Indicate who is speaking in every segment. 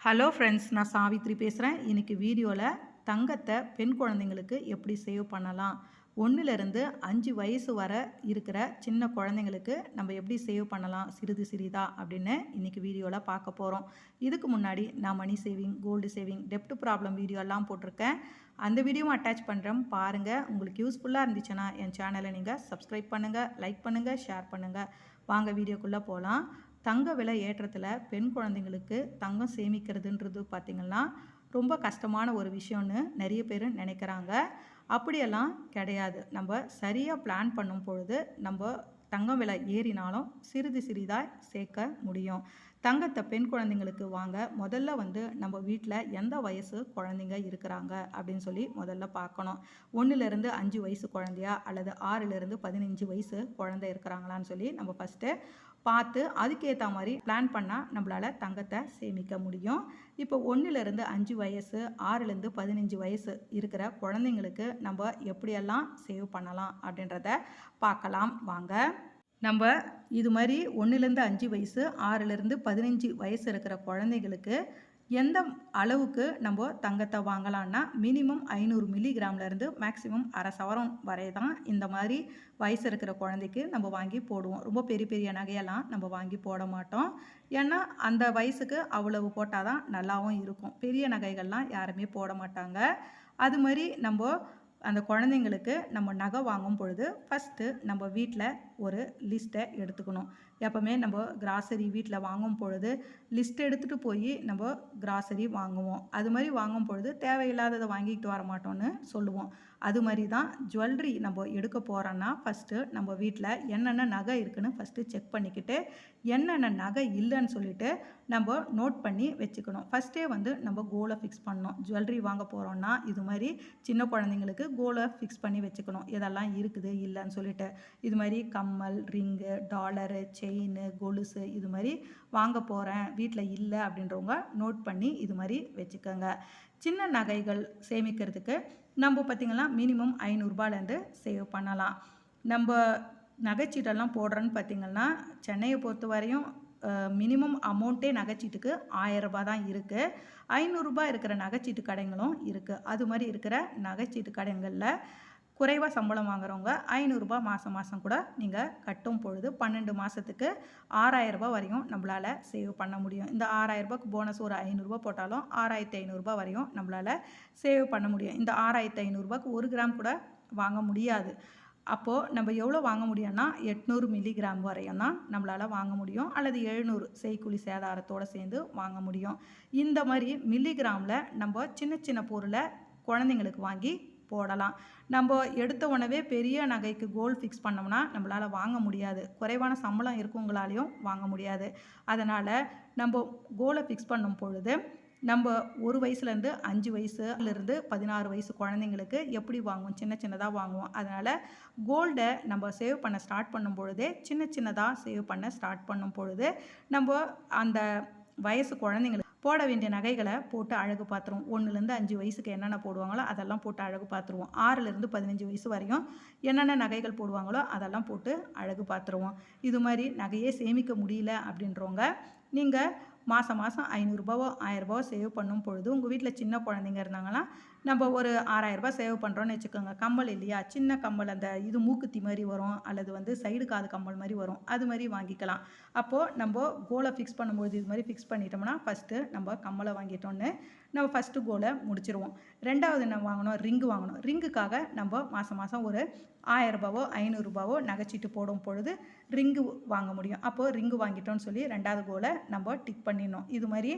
Speaker 1: Hello friends நான் சாவித்ரி பேசுகிறேன் இன்றைக்கி வீடியோவில் தங்கத்தை பெண் குழந்தைங்களுக்கு எப்படி சேவ் பண்ணலாம்? ஒன்றுலேருந்து அஞ்சு வயசு வர இருக்கிற சின்ன குழந்தைங்களுக்கு நம்ம எப்படி சேவ் பண்ணலாம்? சிறிது சிறிதா அப்படின்னு இன்றைக்கி வீடியோவில் பார்க்க போகிறோம் இதுக்கு முன்னாடி நான் மணி சேவிங் கோல்டு சேவிங் டெப்ட் ப்ராப்ளம் வீடியோலாம் போட்டிருக்கேன். அந்த வீடியோவும் அட்டாச் பண்ணுறேன் பாருங்கள் உங்களுக்கு யூஸ்ஃபுல்லாக இருந்துச்சுன்னா என் சேனலை நீங்கள் சப்ஸ்கிரைப் பண்ணுங்கள் லைக் பண்ணுங்கள் ஷேர் பண்ணுங்கள் வாங்க வீடியோக்குள்ளே போகலாம் தங்க விலை ஏற்றத்தில் பெண் குழந்தைங்களுக்கு தங்கம் சேமிக்கிறதுன்றது பார்த்திங்கன்னா ரொம்ப கஷ்டமான ஒரு விஷயம்னு நிறைய பேர் நினைக்கிறாங்க. அப்படியெல்லாம் கிடையாது. நம்ம சரியாக பிளான் பண்ணும் பொழுது நம்ம தங்கம் விலை ஏறினாலும் சிறிது சிறிதாக சேர்க்க முடியும். தங்கத்தை பெண் குழந்தைங்களுக்கு வாங்க முதல்ல வந்து நம்ம வீட்டில் எந்த வயசு குழந்தைங்க இருக்கிறாங்க அப்படின்னு சொல்லி முதல்ல பார்க்கணும். ஒன்றுலேருந்து அஞ்சு வயசு குழந்தையா அல்லது ஆறுலேருந்து பதினஞ்சு வயசு குழந்தை இருக்கிறாங்களான்னு சொல்லி நம்ம ஃபஸ்ட்டு பார்த்து அதுக்கேற்ற மாதிரி பிளான் பண்ணால் நம்மளால் தங்கத்தை சேமிக்க முடியும். இப்போ ஒன்றுலேருந்து அஞ்சு வயசு ஆறுலேருந்து பதினஞ்சு வயசு இருக்கிற குழந்தைங்களுக்கு நம்ம எப்படியெல்லாம் சேவ் பண்ணலாம் அப்படின்றத பார்க்கலாம். வாங்க. நம்ம இது மாதிரி ஒன்றுலேருந்து அஞ்சு வயசு ஆறுலேருந்து பதினஞ்சு வயசு இருக்கிற குழந்தைங்களுக்கு எந்த அளவுக்கு நம்ம தங்கத்தை வாங்கலான்னா மினிமம் ஐநூறு மில்லிகிராம்லேருந்து மேக்ஸிமம் அரை சவரம் வரை தான் இந்த மாதிரி வயசு இருக்கிற குழந்தைக்கு நம்ம வாங்கி போடுவோம். ரொம்ப பெரிய பெரிய நகையெல்லாம் நம்ம வாங்கி போட மாட்டோம். ஏன்னா அந்த வயசுக்கு அவ்வளவு போட்டால் தான் நல்லாவும் இருக்கும். பெரிய நகைகள்லாம் யாருமே போட மாட்டாங்க. அது மாதிரி நம்ம அந்த குழந்தைங்களுக்கு நம்ம நகை வாங்கும் பொழுது ஃபஸ்ட்டு நம்ம வீட்டில் ஒரு லிஸ்ட்டை எடுத்துக்கணும். எப்போவுமே நம்ம கிராசரி வீட்டில் வாங்கும் பொழுது லிஸ்ட் எடுத்துகிட்டு போய் நம்ம கிராசரி வாங்குவோம். அது மாதிரி வாங்கும் பொழுது தேவையில்லாததை வாங்கிட்டு வர மாட்டோம்னு சொல்லுவோம். அது மாதிரி தான் ஜுவல்லரி நம்ம எடுக்க போகிறோன்னா ஃபஸ்ட்டு நம்ம வீட்டில் என்னென்ன நகை இருக்குன்னு ஃபஸ்ட்டு செக் பண்ணிக்கிட்டு என்னென்ன நகை இல்லைன்னு சொல்லிட்டு நம்ம நோட் பண்ணி வச்சுக்கணும். ஃபஸ்ட்டே வந்து நம்ம கோலை ஃபிக்ஸ் பண்ணணும். ஜுவல்லரி வாங்க போகிறோன்னா இது மாதிரி சின்ன குழந்தைங்களுக்கு கோலை ஃபிக்ஸ் பண்ணி வச்சுக்கணும். இதெல்லாம் இருக்குது இல்லைன்னு சொல்லிட்டு. இது மாதிரி கம்மல் ரிங்கு டாலரு செயின் கொலுசு இது மாதிரி வாங்க போகிறேன் வீட்டில் இல்லை அப்படின்றவங்க நோட் பண்ணி இது மாதிரி வச்சுக்கோங்க. சின்ன நகைகள் சேமிக்கிறதுக்கு நம்ம பார்த்திங்கன்னா மினிமம் ஐநூறுரூபாலேருந்து சேவ் பண்ணலாம். நம்ம நகைச்சீட்டெல்லாம் போடுறோன்னு பார்த்திங்கன்னா சென்னையை பொறுத்த வரையும் மினிமம் அமௌண்ட்டே நகைச்சீட்டுக்கு ஆயரரூபா தான் இருக்குது ஐநூறுரூபா இருக்கிற நகைச்சீட்டு கடைங்களும் இருக்குது அது மாதிரி இருக்கிற நகைச்சீட்டு கடைங்களில் குறைவாக சம்பளம் வாங்குறவங்க ஐநூறுரூபா மாதம் மாதம் கூட நீங்கள் கட்டும் பொழுது பன்னெண்டு மாதத்துக்கு ஆறாயிரரூபா வரையும் நம்மளால் சேவ் பண்ண முடியும். இந்த ஆறாயிரரூபாக்கு போனஸ் ஒரு ஐநூறுரூபா போட்டாலும் ஆறாயிரத்தி ஐநூறுரூபா வரையும் நம்மளால் சேவ் பண்ண முடியும். இந்த ஆறாயிரத்தி ஐநூறுரூபாக்கு ஒரு கிராம் கூட வாங்க முடியாது. அப்போது நம்ம எவ்வளோ வாங்க முடியும்னா எட்நூறு மில்லிகிராம் வரையும் தான் நம்மளால் வாங்க முடியும். அல்லது எழுநூறு செய்குழி சேதாரத்தோடு சேர்ந்து வாங்க முடியும். இந்த மாதிரி மில்லிகிராமில் நம்ம சின்ன சின்ன பொருளை குழந்தைங்களுக்கு வாங்கி போடலாம். நம்ம எடுத்த உடனே பெரிய நகைக்கு கோல் ஃபிக்ஸ் பண்ணோம்னா நம்மளால் வாங்க முடியாது. குறைவான சம்பளம் இருக்கவங்களாலையும் வாங்க முடியாது. அதனால் நம்ம கோலை ஃபிக்ஸ் பண்ணும் பொழுது நம்ம ஒரு வயசுலேருந்து அஞ்சு வயசுலேருந்து பதினாறு வயசு குழந்தைங்களுக்கு எப்படி வாங்குவோம்? சின்ன சின்னதாக வாங்குவோம். அதனால் கோல்டை நம்ம சேவ் பண்ண ஸ்டார்ட் பண்ணும் பொழுதே சின்ன சின்னதாக சேவ் பண்ண ஸ்டார்ட் பண்ணும் பொழுது நம்ம அந்த வயசு குழந்தைங்களுக்கு போட வேண்டிய நகைகளை போட்டு அழகு பார்த்துருவோம் ஒன்றுலேருந்து அஞ்சு வயசுக்கு என்னென்ன போடுவாங்களோ அதெல்லாம் போட்டு அழகு பார்த்துருவோம் ஆறுலேருந்து பதினஞ்சு வயசு வரையும் என்னென்ன நகைகள் போடுவாங்களோ அதெல்லாம் போட்டு அழகு பார்த்துருவோம் இது மாதிரி நகையே சேமிக்க முடியல அப்படின்றவங்க நீங்கள் மாதம் மாதம் ஐநூறுரூபாவோ ஆயிரரூபாவோ சேவ் பண்ணும் பொழுது உங்கள் வீட்டில் சின்ன குழந்தைங்க இருந்தாங்கன்னா நம்ம ஒரு ஆறாயிரரூபா சேவ் பண்ணுறோன்னு வச்சுக்கோங்க. கம்மல் இல்லையா? சின்ன கம்மல் அந்த இது மூக்குத்தி மாதிரி வரும் அல்லது வந்து சைடு காது கம்மல் மாதிரி வரும். அது மாதிரி வாங்கிக்கலாம். அப்போது நம்ம கோலை ஃபிக்ஸ் பண்ணும்போது இது மாதிரி ஃபிக்ஸ் பண்ணிட்டோம்னா ஃபஸ்ட்டு நம்ம கம்மலை வாங்கிட்டோன்னு நம்ம ஃபஸ்ட்டு கோலை முடிச்சிருவோம். ரெண்டாவது என்ன வாங்கணும்? ரிங்கு வாங்கணும். ரிங்குக்காக நம்ம மாதம் மாதம் ஒரு ஆயரூபாவோ ஐநூறுரூபாவோ நகைச்சிட்டு போடும் பொழுது ரிங்கு வாங்க முடியும். அப்போது ரிங்கு வாங்கிட்டோன்னு சொல்லி ரெண்டாவது கோலை நம்ம டிக் பண்ணிடணும். இது மாதிரி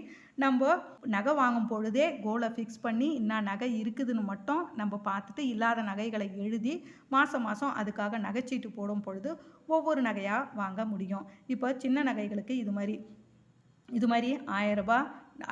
Speaker 1: நம்ம நகை வாங்கும் பொழுதே கோலை ஃபிக்ஸ் பண்ணி என்ன நகை இருக்குதுன்னு மட்டும் நம்ம பார்த்துட்டு இல்லாத நகைகளை எழுதி மாதம் மாதம் அதுக்காக நகைச்சீட்டு போடும் பொழுது ஒவ்வொரு நகையாக வாங்க முடியும். இப்போ சின்ன நகைகளுக்கு இது மாதிரி இது மாதிரி ஆயரூபா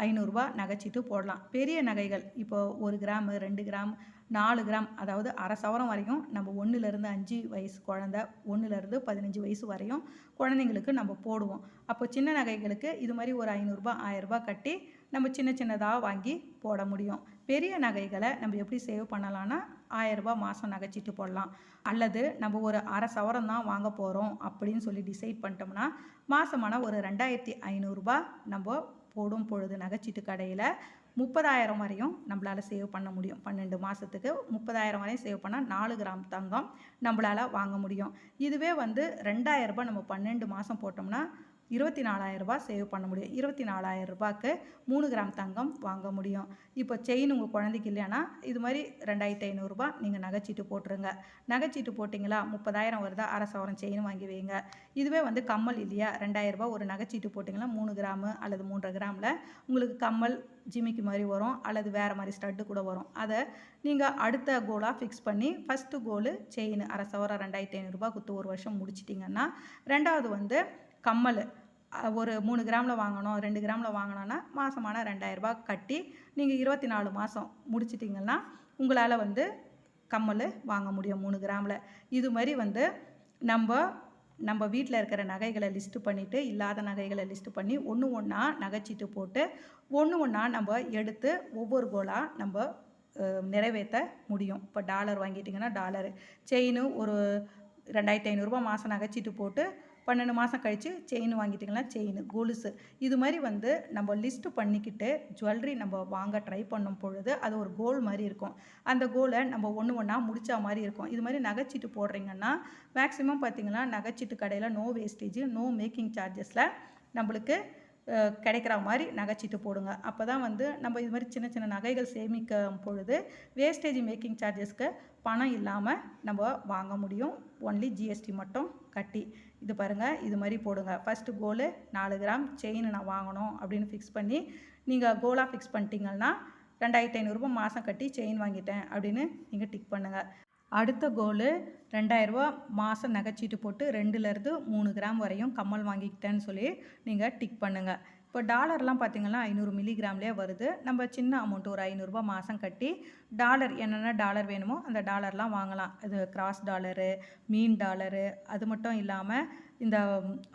Speaker 1: ஐநூறுரூவா நகைச்சீட்டு போடலாம். பெரிய நகைகள் இப்போது ஒரு கிராம் ரெண்டு கிராம் நாலு கிராம் அதாவது அரை சவரம் வரையும் நம்ம ஒன்றுலேருந்து அஞ்சு வயசு குழந்த ஒன்றுலேருந்து பதினஞ்சு வயசு வரையும் குழந்தைங்களுக்கு நம்ம போடுவோம். அப்போ சின்ன நகைகளுக்கு இது மாதிரி ஒரு ஐநூறுரூபா ஆயரரூபா கட்டி நம்ம சின்ன சின்னதாக வாங்கி போட முடியும். பெரிய நகைகளை நம்ம எப்படி சேவ் பண்ணலான்னா ஆயரரூபா மாதம் நகைச்சிட்டு போடலாம். அல்லது நம்ம ஒரு அரை சவரம் தான் வாங்க போகிறோம் அப்படின்னு சொல்லி டிசைட் பண்ணிட்டோம்னா மாதமான ஒரு ரெண்டாயிரத்தி ஐநூறுரூபா நம்ம போடும் பொழுது நகைச்சீட்டு கடையில் முப்பதாயிரம் வரையும் நம்மளால் சேவ் பண்ண முடியும். பன்னெண்டு மாதத்துக்கு முப்பதாயிரம் வரையும் சேவ் பண்ணால் நாலு கிராம் தங்கம் நம்மளால் வாங்க முடியும். இதுவே வந்து ரெண்டாயிரம் ரூபாய் நம்ம பன்னெண்டு மாதம் போட்டோம்னா இருபத்தி நாலாயிரம் ரூபாய் சேவ் பண்ண முடியும். இருபத்தி நாலாயிரம் ரூபாய்க்கு மூணு கிராம் தங்கம் வாங்க முடியும். இப்போ செயின் உங்கள் குழந்தைக்கு இல்லைன்னா இது மாதிரி ரெண்டாயிரத்தி ஐநூறுரூபா நீங்கள் நகைச்சீட்டு போட்டுருங்க. நகைச்சீட்டு போட்டிங்களா முப்பதாயிரம் வருதா அரை சவரம் செயின் வாங்கி வைங்க. இதுவே வந்து கம்மல் இல்லையா? ரெண்டாயிரம் ரூபாய் ஒரு நகைச்சீட்டு போட்டிங்கன்னா மூணு கிராமு அல்லது மூன்றரை கிராமில் உங்களுக்கு கம்மல் ஜிமிக்கி மாதிரி வரும் அல்லது வேறு மாதிரி ஸ்டட்டு கூட வரும். அதை நீங்கள் அடுத்த கோலாக ஃபிக்ஸ் பண்ணி ஃபஸ்ட்டு கோலு செயின் அரை சவரம் ரெண்டாயிரத்தி ஐநூறுரூபா கொடுத்து ஒரு வருஷம் முடிச்சிட்டிங்கன்னா ரெண்டாவது வந்து கம்மல் ஒரு மூணு கிராமில் வாங்கணும் ரெண்டு கிராமில் வாங்கினோன்னா மாதமான ரெண்டாயிரரூபா கட்டி நீங்கள் இருபத்தி நாலு மாதம் முடிச்சிட்டிங்கன்னா உங்களால் வந்து கம்மல் வாங்க முடியும் மூணு கிராமில். இது மாதிரி வந்து நம்ம நம்ம வீட்டில் இருக்கிற நகைகளை லிஸ்ட்டு பண்ணிவிட்டு இல்லாத நகைகளை லிஸ்ட்டு பண்ணி ஒன்று ஒன்றா நகைச்சீட்டு போட்டு ஒன்று ஒன்றா நம்ம எடுத்து ஒவ்வொரு கோலாக நம்ம நிறைவேற்ற முடியும். இப்போ டாலர் வாங்கிட்டிங்கன்னா டாலரு செயின் ஒரு ரெண்டாயிரத்தி ஐநூறுரூபா மாதம் நகைச்சீட்டு போட்டு பன்னெண்டு மாதம் கழித்து செயின் வாங்கிட்டிங்களா செயின் கொலுசு. இது மாதிரி வந்து நம்ம லிஸ்ட்டு பண்ணிக்கிட்டு ஜுவல்லரி நம்ம வாங்க ட்ரை பண்ணும் பொழுது அது ஒரு கோல் மாதிரி இருக்கும். அந்த கோலை நம்ம ஒன்று ஒன்றா முடித்தா மாதிரி இருக்கும். இது மாதிரி நகைச்சீட்டு போடுறீங்கன்னா மேக்ஸிமம் பார்த்தீங்கன்னா நகைச்சீட்டு கடையில் நோ வேஸ்டேஜ் நோ மேக்கிங் சார்ஜஸில் நம்மளுக்கு கிடைக்கிற மாதிரி நகைச்சிட்டு போடுங்க. அப்போ தான் வந்து நம்ம இது மாதிரி சின்ன சின்ன நகைகள் சேமிக்கும் பொழுது வேஸ்டேஜ் மேக்கிங் சார்ஜஸ்க்கு பணம் இல்லாமல் நம்ம வாங்க முடியும். ஒன்லி ஜிஎஸ்டி மட்டும் கட்டி. இது பாருங்கள் இது மாதிரி போடுங்க. ஃபஸ்ட்டு கோலு நாலு கிராம் செயின் நான் வாங்கணும் அப்படின்னு ஃபிக்ஸ் பண்ணி நீங்கள் கோலாக ஃபிக்ஸ் பண்ணிட்டீங்கன்னா ரெண்டாயிரத்தி ஐநூறுரூபா மாதம் கட்டி செயின் வாங்கிட்டேன் அப்படின்னு நீங்கள் டிக் பண்ணுங்கள் அடுத்த கோலு ரெண்டாயிரரூவா மாதம் நகைச்சீட்டு போட்டு ரெண்டுலேருந்து மூணு கிராம் வரையும் கம்மல் வாங்கிக்கிட்டேன்னு சொல்லி நீங்கள் டிக் பண்ணுங்கள் இப்போ டாலர்லாம் பார்த்தீங்கன்னா ஐநூறு மில்லிகிராம்லேயே வருது. நம்ம சின்ன அமௌண்ட் ஒரு ஐநூறுரூபா மாதம் கட்டி டாலர் என்னென்ன டாலர் வேணுமோ அந்த டாலர்லாம் வாங்கலாம். இது கிராஸ் டாலரு மீன் டாலரு அது மட்டும் இல்லாமல் இந்த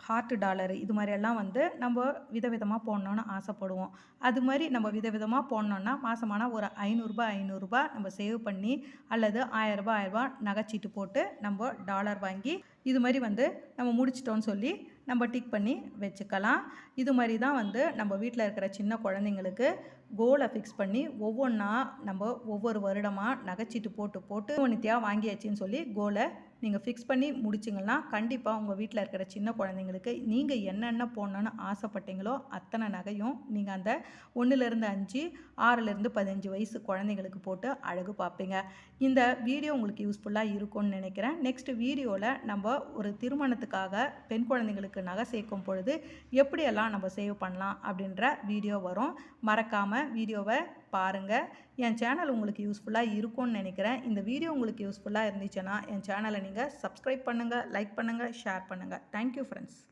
Speaker 1: ஹார்ட் டாலரு இது மாதிரியெல்லாம் வந்து நம்ம விதவிதமாக போடணுன்னு ஆசைப்படுவோம். அது மாதிரி நம்ம விதவிதமாக போடணுன்னா மாதமான ஒரு ஐநூறுரூபா ஐநூறுரூபா நம்ம சேவ் பண்ணி அல்லது ஆயிரரூபா ஆயிரரூபா நகைச்சீட்டு போட்டு நம்ம டாலர் வாங்கி இது மாதிரி வந்து நம்ம முடிச்சிட்டோன்னு சொல்லி நம்ம டிக் பண்ணி வச்சுக்கலாம். இது மாதிரி தான் வந்து நம்ம வீட்டில் இருக்கிற சின்ன குழந்தைங்களுக்கு கோலை ஃபிக்ஸ் பண்ணி ஒவ்வொன்றா நம்ம ஒவ்வொரு வருடமாக நகைச்சிட்டு போட்டு போட்டு நித்தியாக வாங்கியாச்சின்னு சொல்லி கோலை நீங்கள் ஃபிக்ஸ் பண்ணி முடிச்சிங்கன்னா கண்டிப்பாக உங்கள் வீட்டில் இருக்கிற சின்ன குழந்தைங்களுக்கு நீங்கள் என்னென்ன போடணுன்னு ஆசைப்பட்டீங்களோ அத்தனை நகையும் நீங்கள் அந்த ஒன்றுலேருந்து அஞ்சு ஆறுலேருந்து பதினஞ்சு வயசு குழந்தைங்களுக்கு போட்டு அழகு பார்ப்பீங்க. இந்த வீடியோ உங்களுக்கு யூஸ்ஃபுல்லாக இருக்கும்னு நினைக்கிறேன். நெக்ஸ்ட் வீடியோவில் நம்ம ஒரு திருமணத்துக்காக பெண் குழந்தைங்களுக்கு நகை சேர்க்கும் பொழுது எப்படியெல்லாம் நம்ம சேவ் பண்ணலாம் அப்படின்ற வீடியோ வரும். மறக்காமல் வீடியோவை பாருங்கள் என் சேனல் உங்களுக்கு யூஸ்ஃபுல்லாக இருக்கும்னு நினைக்கிறேன். இந்த வீடியோ உங்களுக்கு யூஸ்ஃபுல்லாக இருந்துச்சுன்னா என் சேனலை நீங்கள் சப்ஸ்கிரைப் பண்ணுங்கள் லைக் பண்ணுங்கள் ஷேர் பண்ணுங்கள் தேங்க்யூ ஃப்ரெண்ட்ஸ்